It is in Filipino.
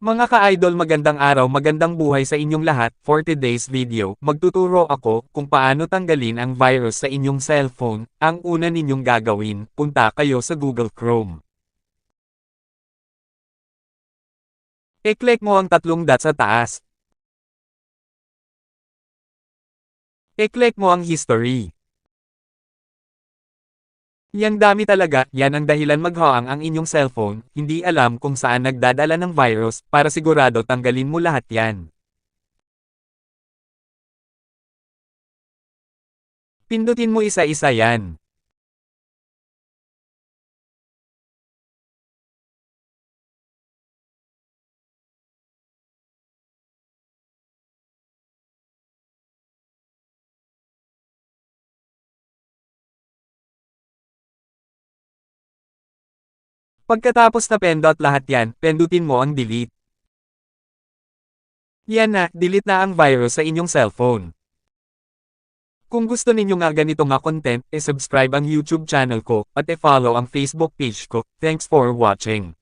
Mga ka-idol magandang araw magandang buhay sa inyong lahat, for today's video, magtuturo ako kung paano tanggalin ang virus sa inyong cellphone, ang una ninyong gagawin, punta kayo sa Google Chrome. I-click mo ang tatlong dot sa taas. I-click mo ang history. Yang dami talaga, yan ang dahilan maghaang ang inyong cellphone, hindi alam kung saan nagdadala ng virus, para sigurado tanggalin mo lahat yan. Pindutin mo isa-isa yan. Pagkatapos na pendot lahat yan, pendutin mo ang delete. Yan na, delete na ang virus sa inyong cellphone. Kung gusto ninyo nga ganito nga content, e-subscribe ang YouTube channel ko, at e-follow ang Facebook page ko. Thanks for watching.